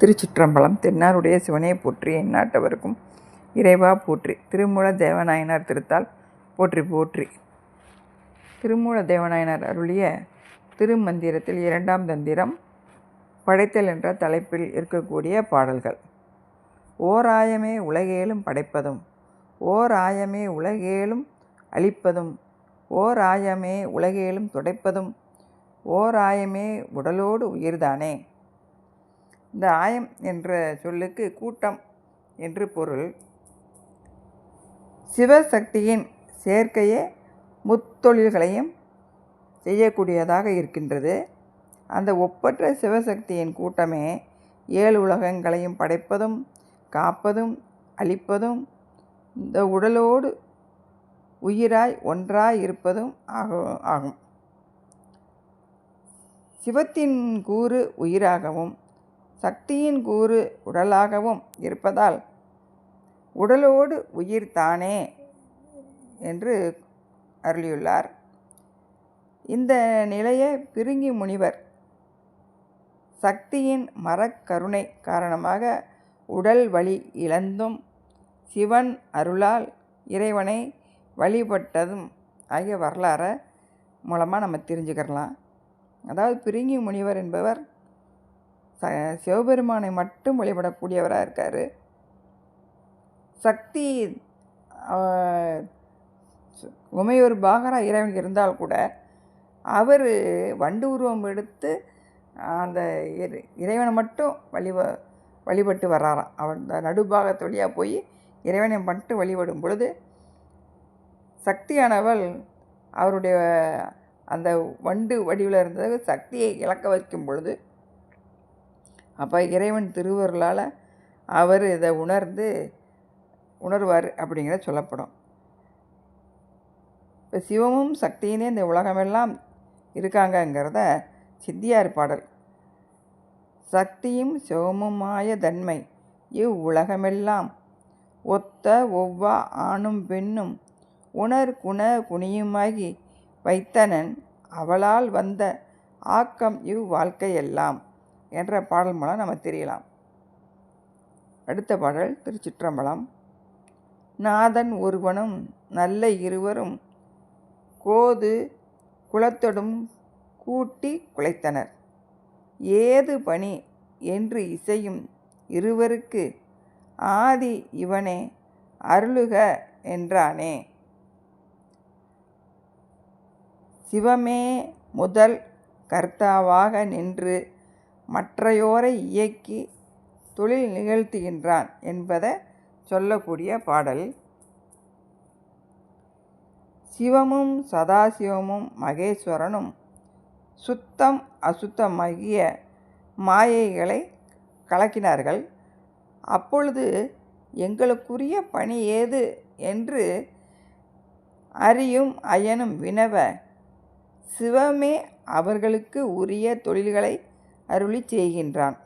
திருச்சிற்றம்பலம் தென்னாருடைய சிவனே போற்றி எந்நாட்டவருக்கும் இறைவா போற்றி. திருமூல தேவநாயனார் திருத்தால் போற்றி போற்றி. திருமூல தேவநாயனார் அருளிய திருமந்திரத்தில் இரண்டாம் தந்திரம் படைத்தல் என்ற தலைப்பில் இருக்கக்கூடிய பாடல்கள். ஓர் ஆயமே உலகேலும் படைப்பதும் ஓர் ஆயமே உலகேலும் அழிப்பதும் ஓர் ஆயமே உலகேலும் துடைப்பதும் ஓர் ஆயமே உடலோடு உயிர்தானே? இந்த ஆயம் என்ற சொல்லுக்கு கூட்டம் என்று பொருள். சிவசக்தியின் சேர்க்கையே முத்தொழில்களையும் செய்யக்கூடியதாக இருக்கின்றது. அந்த ஒப்பற்ற சிவசக்தியின் கூட்டமே ஏழு உலகங்களையும் படைப்பதும் காப்பதும் அழிப்பதும் இந்த உடலோடு உயிராய் ஒன்றாய் இருப்பதும் ஆகும் ஆகும். சிவத்தின் கூறு உயிராகவும் சக்தியின் கூறு உடலாகவும் இருப்பதால் உடலோடு உயிர் தானே என்று அருளியுள்ளார். இந்த நிலையை பிருங்கி முனிவர் சக்தியின் மரக்கருணை காரணமாக உடல் வழி இழந்தும் சிவன் அருளால் இறைவனை வழிபட்டதும் ஆகிய வரலாறை மூலமாக நம்ம தெரிஞ்சுக்கிறலாம். அதாவது பிரிங்கி முனிவர் என்பவர் ச சிவபெருமானை மட்டும் வழிபடக்கூடியவராக இருக்கார். சக்தி உமையூர் பாகரா இறைவன் இருந்தால் கூட அவர் வண்டு உருவம் எடுத்து அந்த இறைவனை மட்டும் வழிப வழிபட்டு வர்றாராம். அவர் இந்த நடுபாகத்து வழியாக போய் இறைவனை மட்டும் வழிபடும் பொழுது சக்தியானவள் அவருடைய அந்த வண்டு வடிவில் இருந்தது சக்தியை இழக்க வைக்கும் பொழுது அப்போ இறைவன் திருவருளால் அவர் இதை உணர்ந்து உணர்வார் அப்படிங்கிறத சொல்லப்படும். இப்போ சிவமும் சக்தியினே இந்த உலகமெல்லாம் இருக்காங்கங்கிறத சித்தியார் பாடல். சக்தியும் சிவமுமாய தன்மை இவ் உலகமெல்லாம் ஒத்த ஒவ்வா ஆணும் பெண்ணும் உணர் குண குனியுமாகி வைத்தனன் அவளால் வந்த ஆக்கம் இவ் வாழ்க்கையெல்லாம். என்ற பாடல் மூலம் நம்ம தெரியலாம். அடுத்த பாடல் திருச்சிற்றம்பலம். நாதன் ஒருவனும் நல்ல இருவரும் கோது குலத்தொடும் கூட்டி குலைத்தனர். ஏது பணி என்று இசையும் இருவருக்கு ஆதி இவனே அருளுக என்றானே. சிவமே முதல் கர்த்தாவாக நின்று மற்றையோரை இயக்கி தொழில் நிகழ்த்துகின்றான் என்பதை சொல்லக்கூடிய பாடல். சிவமும் சதாசிவமும் மகேஸ்வரனும் சுத்தம் அசுத்தமாகிய மாயைகளை கலக்கினார்கள். அப்பொழுது எங்களுக்குரிய பணி ஏது என்று அறியும் அயனும் வினவ சிவமே அவர்களுக்கு உரிய தொழில்களை அருளி செய்கின்றான்.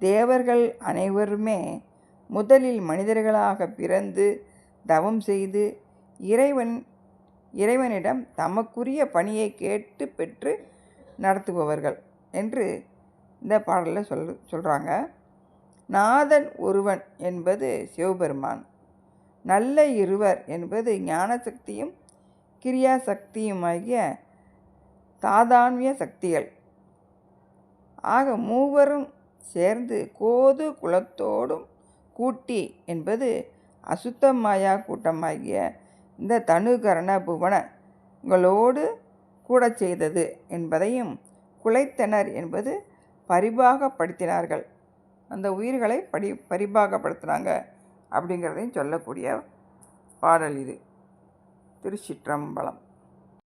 தேவர்கள் அனைவருமே முதலில் மனிதர்களாக பிறந்து தவம் செய்து இறைவன் இறைவனிடம் தமக்குரிய பணியை கேட்டு பெற்று நடத்துபவர்கள் என்று இந்த பாடலில் சொல் சொல்கிறாங்க நாதன் ஒருவன் என்பது சிவபெருமான். நல்ல இருவர் என்பது ஞானசக்தியும் கிரியாசக்தியுமாகிய தாதான்மிய சக்திகள். ஆக மூவரும் சேர்ந்து கோது குலத்தோடும் கூட்டி என்பது அசுத்தமாயா கூட்டமாகிய இந்த தனுகரண புவனங்களோடு கூட செய்தது என்பதையும் குலைத்தனர் என்பது பரிபாகப்படுத்தினார்கள். அந்த உயிர்களை படி பரிபாகப்படுத்தினாங்க அப்படிங்கிறதையும் சொல்லக்கூடிய பாடல் இது. திருச்சிற்றம்பலம்.